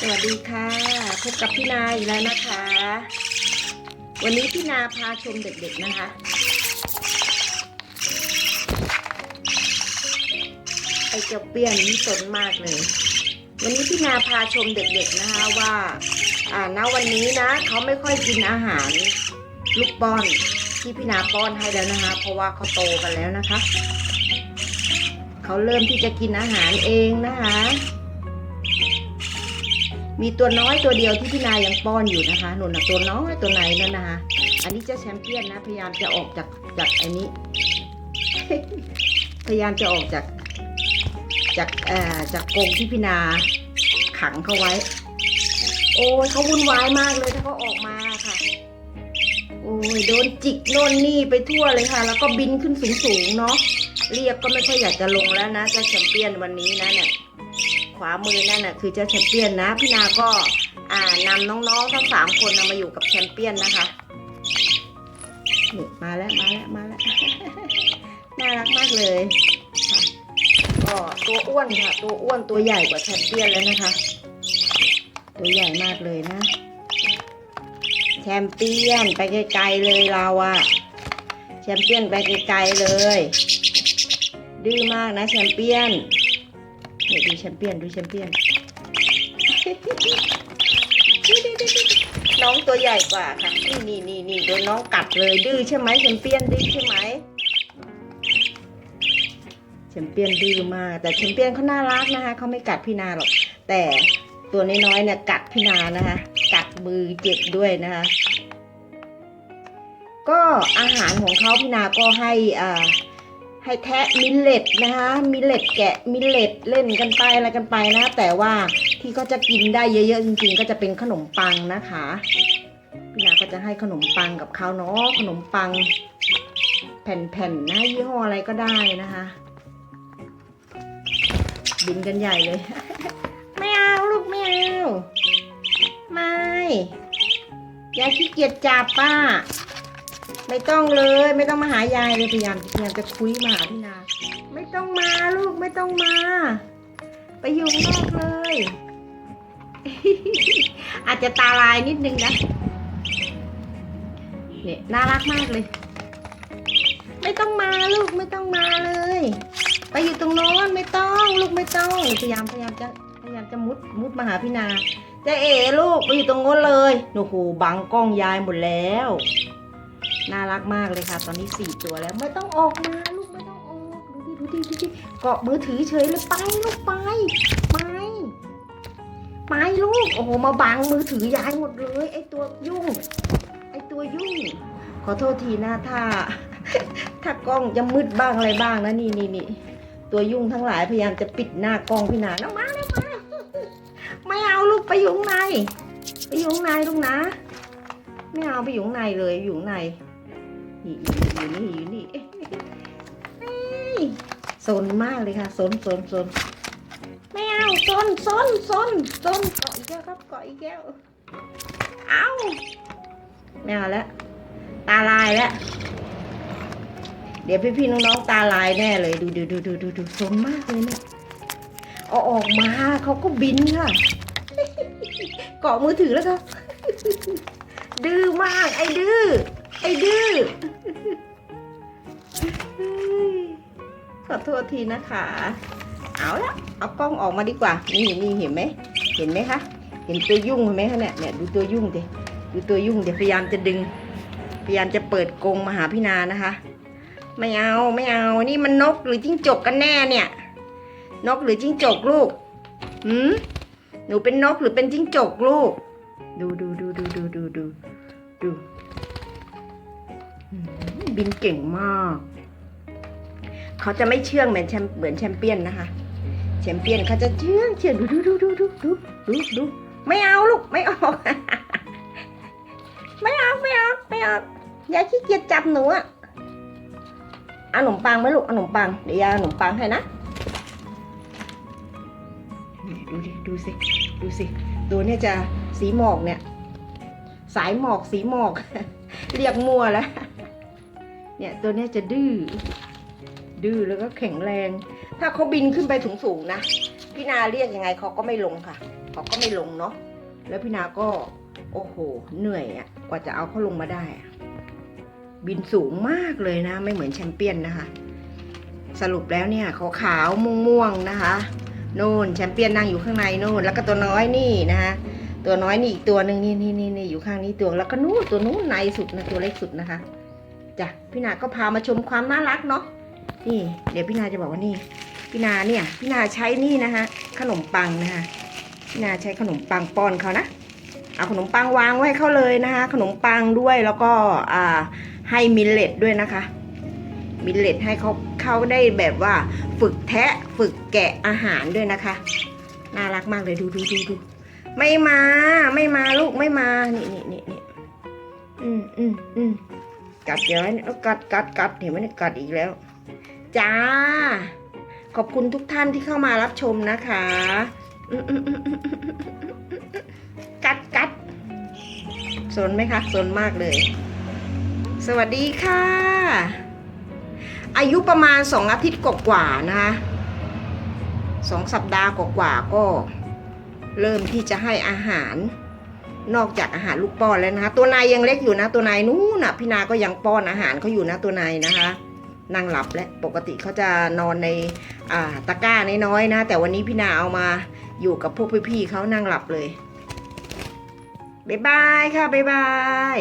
สวัสดีค่ะ พบกับพี่นาอีกแล้วนะคะ วันนี้พี่นาพาชมเด็กๆนะคะ ไอเจ้าเปี้ยนนี่สนมากเลย วันนี้พี่นาพาชมเด็กๆนะคะว่า อ่าณวันนี้นะเขาไม่ค่อยกินอาหารลูกป้อนที่พี่นาป้อนให้แล้วนะคะ เพราะว่าเขาโตกันแล้วนะคะ เขาเริ่มที่จะกินอาหารเองนะคะ มีตัวน้อยตัวเดียวที่พี่นายังป้อนอยู่นะคะหนุนนะตัวน้อยตัวไหนนั่นนะคะ อันนี้เจ้าแชมเปี้ยนนะ พยายามจะออกจากจากอ้นี้ พยายามจะออกจากจากเอ่อจากกรงที่พี่นาขังเขาไว้ โอ้ยเขาวุ่นวายมากเลยถ้าเขาออกมาค่ะ โอ้ยโดนจิกโน่นนี่ไปทั่วเลยค่ะ แล้วก็บินขึ้นสูงๆเนาะเรียกก็ไม่ค่อยอยากจะลงแล้วนะเจ้าแชมเปี้ยนวันนี้นะเนี่ย วามือนั่นน่ะคือเจ้าแชมเปี้ยนนะ พี่นาก็อ่านำน้องๆทั้งสามคนนะมาอยู่กับแชมเปี้ยนนะคะนี่มาแล้วมาแล้วมาแล้ว น่ารักมากเลยค่ะก็ตัวอ้วนค่ะ ตัวอ้วนตัวใหญ่กว่าแชมเปี้ยนแล้วนะคะ ตัวใหญ่มากเลยนะ แชมเปี้ยนไปไกลๆเลยเราอะแชมเปี้ยนไปไกลๆเลยดื้อมากนะแชมเปี้ยน เดี๋ยวดูแชมเปี้ยนดูแชมเปี้ยน น้องตัวใหญ่กว่าค่ะ นี่นี่นี่นี่โดนน้องกัดเลยดื้อใช่ไหมแชมเปี้ยนดื้อใช่ไหมแชมเปี้ยนดื้อมากแต่แชมเปี้ยนเขาน่ารักนะคะเขาไม่กัดพี่นาหรอก แต่ตัวน้อยๆเนี่ยกัดพี่นานะคะ กัดมือเจ็บด้วยนะคะ ก็อาหารของเขาพี่นาก็ให้อ่า ให้แทะมิลเลตนะคะ มิลเลตแกะมิลเลตเล่นกันไปอะไรกันไปนะ แต่ว่าที่เขาจะกินได้เยอะๆจริงๆ ก็จะเป็นขนมปังนะคะพี่นาก็จะให้ขนมปังกับเขาเนาะขนมปัง แผ่นๆนะยี่ห้ออะไรก็ได้นะคะ บินกันใหญ่เลย ไม่เอาลูกไม่เอาไม่ยายขี้เกียจจับป้า ไม่ต้องเลย ไม่ต้องมาหายายเลยพยายามพยายามจะคุยมาหาพี่นา ไม่ต้องมาลูกไม่ต้องมา ไปอยู่นอกเลย อาจจะตาลายนิดนึงนะเนี่ยน่ารักมากเลย ไม่ต้องมาลูกไม่ต้องมาเลย ไปอยู่ตรงโน้นไม่ต้องลูกไม่ต้องพยายามพยายามจะพยายามจะมุดมุดมาหาพี่นาจะเอ๋ลูกไปอยู่ตรงโน้นเลยโอ้โหบังกล้องยายหมดแล้ว น่ารักมากเลยค่ะ ตอนนี้สี่ตัวแล้วไม่ต้องออกมาลูกไม่ต้องออกดูดิดูดิดูดิเกาะมือถือเฉยเลยไปลูกไปไปไปลูกโอ้โหมาบังมือถือยายหมดเลย ไอตัวยุ่ง ไอตัวยุ่ง ขอโทษทีนะถ้า ถ้ากล้องจะมืดบ้างอะไรบ้างนะนี่นี่นี่ตัวยุ่งทั้งหลายพยายามจะปิดหน้ากล้องพี่นาน้องมาแล้วมาไม่เอาลูกไปอยู่ข้างในไปอยู่ข้างในลูกนะ ไม่เอาไปอยู่ข้างในเลยอยู่ข้างใน อยู่อยู่นี่อยู่นี่สนมากเลยค่ะสนสนสนไม่เอาสนสนสนสนเกาะอีกแล้วครับเกาะอีกแล้วเอาไม่เอาแล้วตาลายแล้วเดี๋ยวพี่ๆน้องๆตาลายแน่เลยดูดูดูดูดูดูสนมากเลยเนี่ยเอาออกมาเขาก็บินค่ะเกาะมือถือแล้วค่ะดื้อมากไอ้ดื้อไอ้ดื้อ ขอโทษทีนะคะ เอาละเอากล้องออกมาดีกว่า นี่นี่เห็นไหม เห็นไหมคะ เห็นตัวยุ่งเห็นไหมคะเนี่ยเนี่ยดูตัวยุ่งดิ ดูตัวยุ่งเดี๋ยวพยายามจะดึง พยายามจะเปิดกรงมาหาพี่นานะคะ ไม่เอาไม่เอา นี่มันนกหรือจิ้งจกกันแน่เนี่ย นกหรือจิ้งจกลูกหืมหนูเป็นนกหรือเป็นจิ้งจกลูก ดูดูดูดูดูดูดูดู บินเก่งมาก เขาจะไม่เชื่องเหมือนแชมเหมือนแชมเปี้ยนนะคะ แชมเปี้ยนเขาจะเชื่องเชื่องดูดูดูดูดูดูดูดูไม่เอาลูกไม่ออก ไม่เอาไม่เอาไม่เอายายขี้เกียจจับหนูอะเอาขนมปังไหมลูกเอาขนมปังเดี๋ยวยายขนมปังให้นะดูดิดูสิดูสิตัวเนี่ยจะสีหมอกเนี่ย สายหมอกสีหมอก เรียกมัวแล้ว เนี่ยตัวนี้จะดื้อ ดื้อแล้วก็แข็งแรง ถ้าเขาบินขึ้นไปสูงๆนะ พี่นาเรียกยังไงเขาก็ไม่ลงค่ะ เขาก็ไม่ลงเนาะ แล้วพี่นาก็ โอ้โห เหนื่อยอะกว่าจะเอาเขาลงมาได้ บินสูงมากเลยนะ ไม่เหมือนแชมเปี้ยนนะคะ สรุปแล้วเนี่ยเขาขาวม่วงๆนะคะ โน่นแชมเปี้ยนนั่งอยู่ข้างในโน่น แล้วก็ตัวน้อยนี่นะคะตัวน้อยนี่อีกตัวหนึ่งนี่นี่นี่อยู่ข้างนี้ตัวแล้วก็นู่นตัวนู้นในสุดนะตัวเล็กสุดนะคะ จ้ะพี่นาก็พามาชมความน่ารักเนาะนี่ เดี๋ยวพี่นาจะบอกว่านี่ พี่นาเนี่ยพี่นาใช้นี่นะคะ ขนมปังนะคะพี่นาใช้ขนมปังป้อนเขานะเอาขนมปังวางไว้ให้เขาเลยนะคะ ขนมปังด้วยแล้วก็อ่าให้มิลเลตด้วยนะคะ มิลเลตให้เขาเขาได้แบบว่าฝึกแทะฝึกแกะอาหารด้วยนะคะน่ารักมากเลยดูดูดูดูไม่มาไม่มาลูกไม่มานี่นี่นี่นี่อืมอืมอืม กัดเดี๋ยวไว้เนี่ยกัดกัดกัดเห็นไหมเนี่ยกัดอีกแล้ว จ้า ขอบคุณทุกท่านที่เข้ามารับชมนะคะ กัดกัดสนไหมคะสนมากเลย สวัสดีค่ะ อายุประมาณสองอาทิตย์กว่าๆนะคะสองสัปดาห์กว่าๆก็ เริ่มที่จะให้อาหาร นอกจากอาหารลูกป้อนแล้วนะคะ ตัวนายยังเล็กอยู่นะ ตัวนายนู้นน่ะพี่นาก็ยังป้อนอาหารเขาอยู่นะตัวนายนะคะนั่งหลับและปกติเขาจะนอนในาตะกร้าน้อยๆนะ แต่วันนี้พี่นาเอามาอยู่กับพวกพี่ๆเขานั่งหลับเลยบ๊ายบายค่ะบ๊ายบาย